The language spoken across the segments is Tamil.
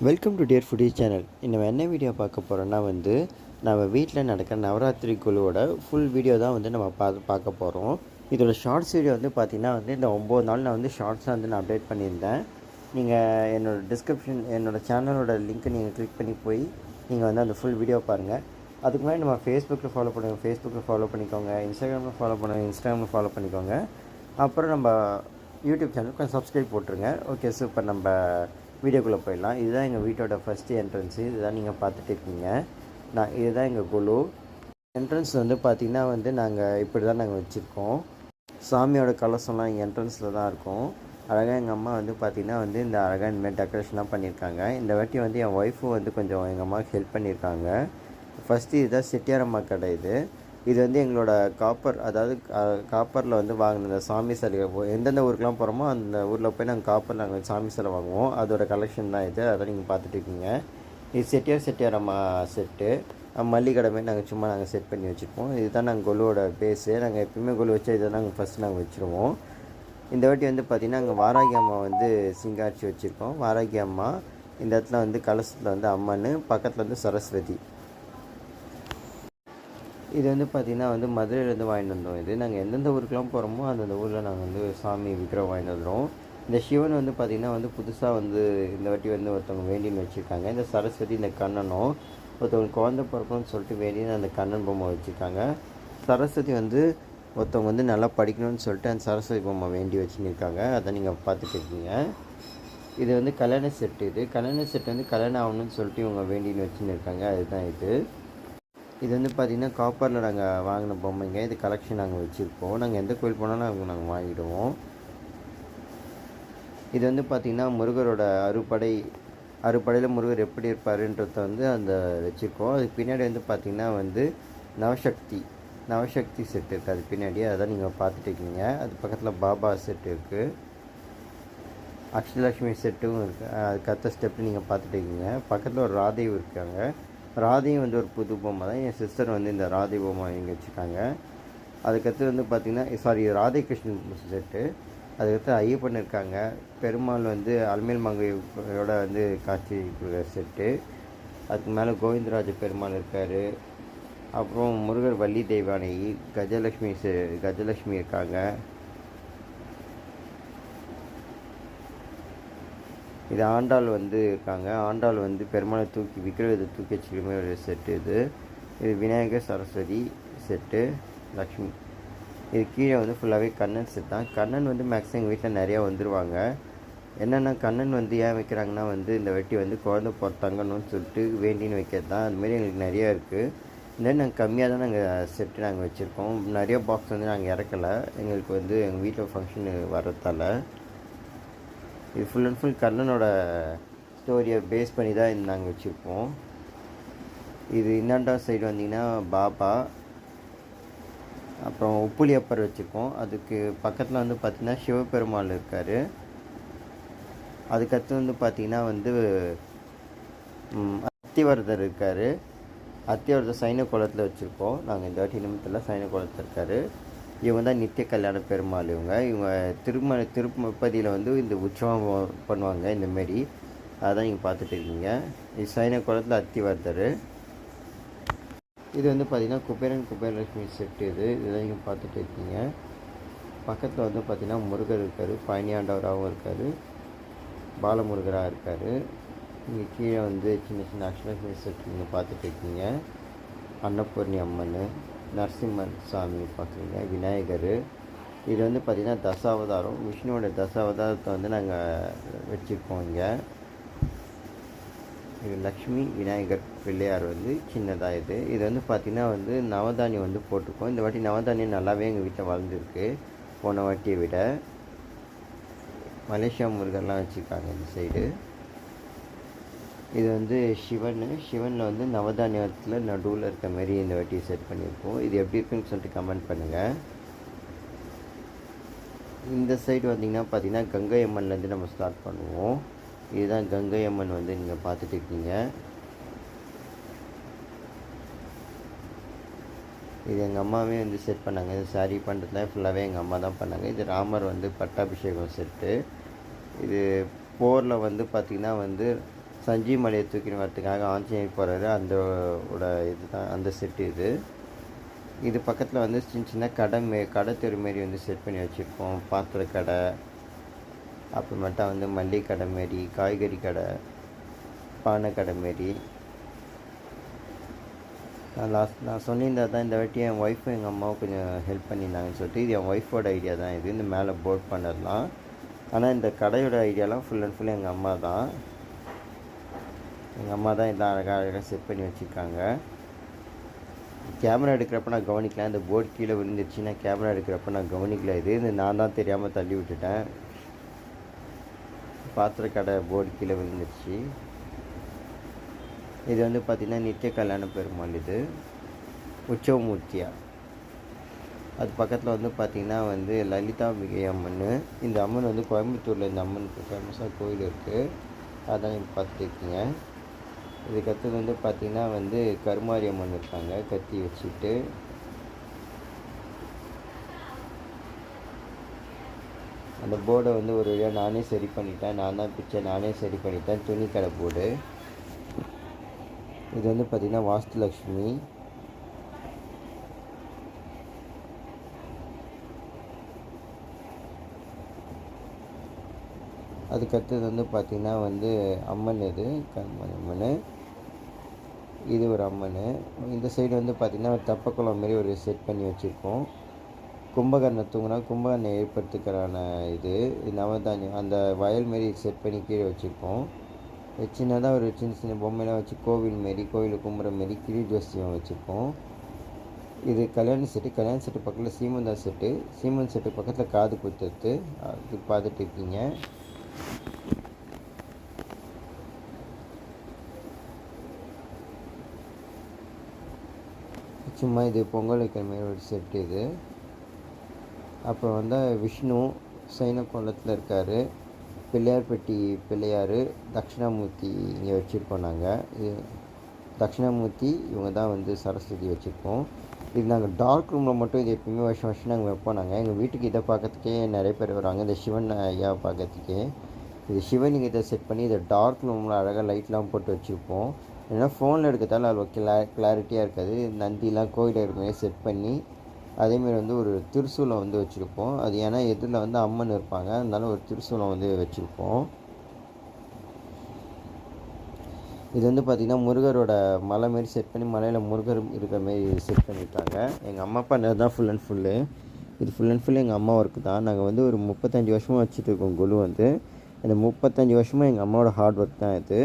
Welcome to dear foodie channel நம்ம என்ன வீடியோ பார்க்க போகிறோன்னா வந்து நம்ம வீட்டில் நடக்கிற நவராத்திரி குழுவோட ஃபுல் வீடியோ தான் வந்து நம்ம பார்த்து பார்க்க போகிறோம் இதோட ஷார்ட்ஸ் வீடியோ வந்து பார்த்திங்கன்னா வந்து இந்த ஒம்பது நாள் நான் வந்து ஷார்ட்ஸாக வந்து நான் அப்டேட் பண்ணியிருந்தேன். நீங்கள் என்னோடய டிஸ்கிரிப்ஷன் என்னோடய சேனலோட லிங்க்கை நீங்கள் கிளிக் பண்ணி போய் நீங்கள் வந்து அந்த ஃபுல் வீடியோ பாருங்கள் அதுக்கு முன்னாடி நம்ம ஃபேஸ்புக்கில் ஃபாலோ பண்ணுவோம் ஃபேஸ்புக்கில் ஃபாலோ பண்ணிக்கோங்க. இன்ஸ்டாகிராமில் ஃபாலோ பண்ணுங்கள் இன்ஸ்டாகிராமில் ஃபாலோ பண்ணிக்கோங்க. அப்புறம் நம்ம யூடியூப் சேனல் கொஞ்சம் சப்ஸ்கிரைப் போட்டுருங்க. ஓகே சூப்பர் நம்ம வீடியோக்குள்ளே போயிடலாம். இதுதான் எங்கள் வீட்டோட ஃபஸ்ட்டு என்ட்ரன்ஸு இதுதான் நீங்கள் பார்த்துட்டு இருக்கீங்க. நான் இதுதான் எங்கள் குழு. என்ட்ரன்ஸ் வந்து பார்த்திங்கன்னா வந்து நாங்கள் இப்படி தான் நாங்கள் வச்சுருக்கோம். சாமியோட கலசம்லாம் எங்கள் என்ட்ரன்ஸில் தான் இருக்கும். அழகாக எங்கள் அம்மா வந்து பார்த்திங்கன்னா வந்து இந்த அழகாக இந்தமாதிரி டெக்கரேஷன்லாம் பண்ணியிருக்காங்க. இந்த வாட்டி வந்து என் ஒய்ஃபும் வந்து கொஞ்சம் எங்கள் அம்மாவுக்கு ஹெல்ப் பண்ணியிருக்காங்க. ஃபஸ்ட்டு இதுதான் செட்டியாரம்மா கடை இது. இது வந்து எங்களோட காப்பர் அதாவது காப்பரில் வந்து வாங்கின இந்த சாமி சிலையை எந்தெந்த ஊருக்குலாம் போகிறோமோ அந்த ஊரில் போய் நாங்கள் காப்பர் நாங்கள் சாமி சிலை வாங்குவோம். அதோட கலெக்ஷன் தான் இது. அதை நீங்கள் பார்த்துட்டு இருக்கீங்க. இது செட்டியார் செட்டியார் அம்மா செட்டு மல்லிகடை மாதிரி நாங்கள் சும்மா நாங்கள் செட் பண்ணி வச்சுருப்போம். இதுதான் நாங்கள் கொலுவோட பேஸு நாங்கள் எப்பயுமே கொலு வச்சா இதை நாங்கள் ஃபஸ்ட்டு நாங்கள் வச்சுருவோம். இந்த வாட்டி வந்து பார்த்திங்கன்னா அங்கே வாராகி அம்மா வந்து சிங்காட்சி வச்சுருக்கோம். வாராகி அம்மா இந்த இடத்துல வந்து கலசத்தில் வந்து அம்மன் பக்கத்தில் வந்து சரஸ்வதி. இது வந்து பார்த்திங்கன்னா வந்து மதுரையிலேருந்து வாங்கிட்டு வந்தோம். இது நாங்கள் எந்தெந்த ஊருக்கெலாம் போகிறோமோ அந்தந்த ஊரில் நாங்கள் வந்து சாமி விக்கிரம் வாங்கிட்டு வந்துடுவோம் இந்த சிவன் வந்து பார்த்திங்கன்னா வந்து புதுசாக வந்து இந்த வாட்டி வந்து ஒருத்தவங்க வேண்டின்னு வச்சுருக்காங்க. இந்த சரஸ்வதி இந்த கண்ணனும் ஒருத்தவங்க குழந்தை பிறக்கணும்னு சொல்லிட்டு வேண்டின்னு அந்த கண்ணன் பொம்மை வச்சுருக்காங்க. சரஸ்வதி வந்து ஒருத்தவங்க வந்து நல்லா படிக்கணும்னு சொல்லிட்டு அந்த சரஸ்வதி பொம்மை வேண்டி வச்சுருக்காங்க அதை நீங்கள் பார்த்துட்டு இருக்கீங்க இது வந்து கல்யாண செட்டு இது. கல்யாண செட் வந்து கல்யாணம் ஆகணும்னு சொல்லிட்டு இவங்க வேண்டின்னு வச்சுன்னு இருக்காங்க அதுதான் இது. இது வந்து பார்த்திங்கன்னா காப்பரில் நாங்கள் வாங்கின பொம்மைங்க. இது கலெக்ஷன் நாங்கள் வச்சுருப்போம் நாங்கள் எந்த கோயில் போனாலும் அவங்க நாங்கள் வாங்கிடுவோம். இது வந்து பார்த்திங்கன்னா முருகரோட அறுபடை அறுபடையில் முருகர் எப்படி இருப்பாருன்றத வந்து அந்த வச்சுருக்கோம். அதுக்கு பின்னாடி வந்து பார்த்திங்கன்னா வந்து நவசக்தி நவசக்தி செட் இருக்குது அது பின்னாடி அதான் நீங்கள் பார்த்துட்டு இருக்கீங்க. அது பக்கத்தில் பாபா செட் இருக்குது அக்ஷலட்சுமி செட்டும் இருக்குது அதுக்கு அடுத்த ஸ்டெப்பு நீங்கள் பார்த்துட்டு இருக்கீங்க. பக்கத்தில் ஒரு ராதேவ் இருக்காங்க. ராதையும் வந்து ஒரு புது பொம்மை தான். என் சிஸ்டர் வந்து இந்த ராதை பொம்மை இங்கே வச்சுருக்காங்க. அதுக்கடுத்து வந்து பார்த்திங்கன்னா சாரி ராதை கிருஷ்ணன் செட்டு அதுக்கடுத்து ஐயப்பன் இருக்காங்க. பெருமாள் வந்து அல்மேல் மங்கையோட வந்து காட்சி கொடுக்குற செட்டு அதுக்கு மேலே கோவிந்தராஜ பெருமாள் இருக்கார். அப்புறம் முருகர் வள்ளி தெய்வானை கஜலக்ஷ்மி செ கஜலக்ஷ்மி இருக்காங்க. இது ஆண்டாள் வந்து இருக்காங்க. ஆண்டாள் வந்து பெருமாளை தூக்கி விக்கிரகத்தை தூக்கி வச்சுக்கிற ஒரு செட்டு இது. இது விநாயகர் சரஸ்வதி செட்டு லக்ஷ்மி. இது கீழே வந்து ஃபுல்லாகவே கண்ணன் செட் தான். கண்ணன் வந்து மேக்ஸிமம் எங்கள் வீட்டில் நிறையா வந்துடுவாங்க என்னென்னா கண்ணன் வந்து ஏன் வைக்கிறாங்கன்னா வந்து இந்த வெட்டி வந்து குழந்த பிறத்தாங்கன்னு சொல்லிட்டு வேண்டின்னு வைக்கிறது தான். அதுமாரி எங்களுக்கு நிறையா இருக்குது தென் நாங்கள் கம்மியாக தான் நாங்கள் செட்டு நாங்கள் வச்சுருக்கோம். நிறைய பாக்ஸ் வந்து நாங்கள் இறக்கலை. எங்களுக்கு வந்து எங்கள் வீட்டில் ஃபங்க்ஷனு வர்றதால. இது ஃபுல் அண்ட் ஃபுல் கண்ணனோட ஸ்டோரியை பேஸ் பண்ணி தான் இது நாங்கள் வச்சுருப்போம் இது இன்னாண்டா சைடு வந்தீங்கன்னா பாபா அப்புறம் உப்புளியப்பர் வச்சுருக்கோம். அதுக்கு பக்கத்தில் வந்து பார்த்திங்கன்னா சிவபெருமாள் இருக்கார். அதுக்கடுத்து வந்து பார்த்திங்கன்னா வந்து அத்திவரதர் இருக்கார். அத்திவரதர் சைன குளத்தில் வச்சுருக்கோம். நாங்கள் இந்த வாட்டி நிமிடத்தில் சைன குளத்தில் இருக்கார். இவங்க தான் நித்திய கல்யாண பெருமாள் இவங்க. இவங்க திரும திருப்பதியில் வந்து இந்த உற்சவம் பண்ணுவாங்க இந்தமாரி அதான் நீங்கள் பார்த்துட்டு இருக்கீங்க. இது சைன குளத்தில் அத்திவர்தர் இது வந்து பார்த்திங்கன்னா குபேரன் குபேரலட்சுமி செட்டு இது. இதெல்லாம் நீங்கள் பார்த்துட்டு இருக்கீங்க. பக்கத்தில் வந்து பார்த்திங்கன்னா முருகர் இருக்கார் பழனியாண்டவராகவும் இருக்கார் பாலமுருகராக இருக்கார். இங்கே கீழே வந்து சின்ன சின்ன அக்ஷலட்சுமி செட்டு நீங்கள் பார்த்துட்டு இருக்கீங்க. அன்னபூர்ணி அம்மன். நரசிம்மன் சாமி பார்க்குறீங்க விநாயகர். இது வந்து பார்த்திங்கன்னா தசாவதாரம். விஷ்ணுவோட தசாவதாரத்தை வந்து நாங்கள் வச்சுருக்கோம் இங்கே. இது லக்ஷ்மி விநாயகர் பிள்ளையார் வந்து சின்னதாக இது. இது வந்து பார்த்திங்கன்னா வந்து நவதானியம் வந்து போட்டிருக்கோம். இந்த வாட்டி நவதானியம் நல்லாவே எங்கள் வீட்டில் வளர்ந்துருக்கு. போன வாட்டியை விட. மலேசியா முருகர்லாம் வச்சுருக்காங்க இந்த சைடு இது வந்து சிவன் சிவனில் வந்து நவதானியத்தில் நடுவில் இருக்க மாதிரி இந்த வாட்டி செட் பண்ணியிருக்கோம். இது எப்படி இருக்குன்னு சொல்லிட்டு கமெண்ட் பண்ணுங்கள் இந்த சைடு வந்தீங்கன்னா பார்த்தீங்கன்னா கங்கை அம்மன்லேருந்து நம்ம ஸ்டார்ட் பண்ணுவோம். இதுதான் கங்கை அம்மன் வந்து நீங்கள் பார்த்துட்டு இருக்கீங்க. இது எங்கள் அம்மாவே வந்து செட் பண்ணாங்க. இது சாரி பண்ணுறதுல ஃபுல்லாகவே எங்கள் அம்மா தான் பண்ணாங்க. இது ராமர் வந்து பட்டாபிஷேகம் செட்டு இது போரில் வந்து பார்த்திங்கன்னா வந்து சஞ்சீவ் மலையை தூக்கின்னு வரத்துக்காக ஆஞ்சநேயர் போகிறாரு அந்த ஓட இது தான் அந்த செட்டு இது. இது பக்கத்தில் வந்து சின்ன சின்ன கடை மே கடை தெரு மாரி வந்து செட் பண்ணி வச்சுருக்கோம் பாத்திர கடை அப்புறமேட்டா வந்து மல்லிகை கடை மாரி காய்கறி கடை பானை கடை மாரி. நான் லாஸ்ட் நான் சொல்லியிருந்தா தான் இந்த வாட்டி என் ஒய்ஃபும் எங்கள் அம்மாவும் கொஞ்சம் ஹெல்ப் பண்ணியிருந்தாங்கன்னு சொல்லிட்டு இது என் ஒய்ஃபோட ஐடியா தான் இது. இந்த மேலே போர்ட் பண்ணிடலாம் ஆனால் இந்த கடையோட ஐடியாலாம் ஃபுல் அண்ட் ஃபுல் எங்கள் அம்மா தான். எங்கள் அம்மா தான் எல்லாம் அழகாக அழகாக செட் பண்ணி வச்சுருக்காங்க. கேமரா எடுக்கிறப்ப நான் கவனிக்கல. இந்த போர்டு கீழே விழுந்துருச்சு நான் கேமரா எடுக்கிறப்ப நான் கவனிக்கல. இது இந்த நான் தான் தெரியாமல் தள்ளி விட்டுட்டேன். பாத்திர கடை போர்டு கீழே விழுந்துருச்சு. இது வந்து பார்த்திங்கன்னா நித்திய கல்யாண பெருமாள் இது. உற்சவமூர்த்தியாக அது பக்கத்தில் வந்து பார்த்திங்கன்னா வந்து லலிதா மிகை அம்மன் இந்த அம்மன் வந்து கோயம்புத்தூரில் இந்த அம்மனுக்கு ஃபேமஸாக கோயில் இருக்குது அதான் நீங்கள் பார்த்துருக்கீங்க இதுக்கு அடுத்தது வந்து பார்த்திங்கன்னா வந்து கருமாரி அம்மன் இருக்காங்க. கத்தி வச்சுட்டு. அந்த போர்டை வந்து ஒரு வழியாக நானே சரி பண்ணிட்டேன். நான் தான் பிச்சை நானே சரி பண்ணிட்டேன். துணி கடை போர்டு. இது வந்து பார்த்திங்கன்னா வாஸ்துலக்ஷ்மி லக்ஷ்மி. அதுக்கடுத்தது வந்து பார்த்திங்கன்னா வந்து அம்மன் இது கண்மன் அம்மன் இது ஒரு அம்மன். இந்த சைடு வந்து பார்த்திங்கன்னா ஒரு தப்பக்குளம் மாரி ஒரு செட் பண்ணி வச்சுருக்கோம். கும்பகர்ணம் தூங்கினா கும்பகர்ணம் ஏற்படுத்துக்கிறான இது. இது நவதானியம் அந்த வயல் மாரி செட் பண்ணி கீழே வச்சுருக்கோம். சின்னதாக ஒரு சின்ன சின்ன பொம்மைலாம் வச்சு கோவில் மாரி கோவில் கும்புற மாரி கிளி ஜோசியம் வச்சுருக்கோம். இது கல்யாண செட்டு கல்யாண செட்டு பக்கத்தில் சீமந்தா செட்டு சீமந்த் செட்டு பக்கத்தில் காது குத்துறது. அது பார்த்துட்டு இருக்கீங்க. சும்மா இது பொங்கல் வைக்கிற மாதிரி ஒரு செட்டு இது. அப்புறம் வந்து விஷ்ணு சைன கோலத்தில் இருக்கார். பிள்ளையார்பட்டி பிள்ளையார் தட்சிணாமூர்த்தி இங்கே வச்சுருக்கோம் நாங்கள் இது தட்சிணாமூர்த்தி இவங்க தான் வந்து சரஸ்வதி வச்சுருக்கோம். இது நாங்கள் டார்க் ரூமில் மட்டும் இது எப்பயுமே வருஷம் வருஷம் நாங்கள் வைப்போம் நாங்கள் எங்கள் வீட்டுக்கு இதை பார்க்கறதுக்கே நிறைய பேர் வராங்க இந்த சிவன் ஐயா பார்க்கறதுக்கே. இது சிவனுக்கு இதை செட் பண்ணி இதை டார்க் ரூமில் அழகாக லைட்லாம் போட்டு வச்சுருப்போம். ஏன்னா ஃபோனில் எடுக்கிறதால அது கிளா கிளாரிட்டியாக இருக்காது. நந்திலாம் கோயில் இருக்கிற செட் பண்ணி அதேமாரி வந்து ஒரு திருசூலம் வந்து வச்சுருப்போம். அது ஏன்னா எதிரில் வந்து அம்மன் இருப்பாங்க. அதனால ஒரு திருசூலம் வந்து வச்சுருப்போம். இது வந்து பார்த்திங்கன்னா முருகரோட மலை மாரி செட் பண்ணி மலையில் முருகர் இருக்கிற மாரி செட் பண்ணியிருக்காங்க எங்கள் அம்மா பண்ணது தான் ஃபுல் அண்ட் ஃபுல்லு இது ஃபுல் அண்ட் ஃபுல் எங்கள் அம்மா ஒர்க்கு தான். நாங்கள் வந்து ஒரு முப்பத்தஞ்சு வருஷமாக வச்சுட்டு இருக்கோம் குழு வந்து. இந்த முப்பத்தஞ்சு வருஷமாக எங்கள் அம்மாவோட ஹார்ட் ஒர்க் தான் இது.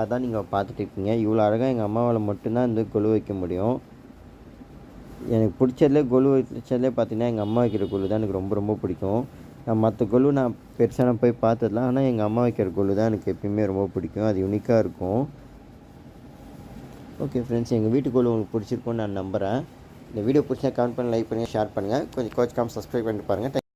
அதான் நீங்கள் பார்த்துட்டு இருக்கீங்க. இவ்வளோ அழகாக எங்கள் அம்மாவால் மட்டும்தான் இந்த கொலு வைக்க முடியும். எனக்கு பிடிச்சதுலே கொலு வச்சதுலே பார்த்தீங்கன்னா எங்கள் அம்மா வைக்கிற கொலு தான் எனக்கு ரொம்ப ரொம்ப பிடிக்கும். நான் மற்ற கொலு நான் பெருசாக நான் போய் பார்த்ததுலாம் ஆனால் எங்கள் அம்மா வைக்கிற கொலு தான் எனக்கு எப்பயுமே ரொம்ப பிடிக்கும். அது யூனிக்காக இருக்கும். ஓகே ஃப்ரெண்ட்ஸ் எங்கள் வீட்டு கொலு உங்களுக்கு பிடிச்சிருக்கும்னு நான் நம்புகிறேன் இந்த வீடியோ பிடிச்சா கமெண்ட் பண்ணி லைக் பண்ணி ஷேர் பண்ணுங்கள் கொஞ்சம் கோச் காம் சப்ஸ்கிரைப் பண்ணிட்டு பாருங்கள்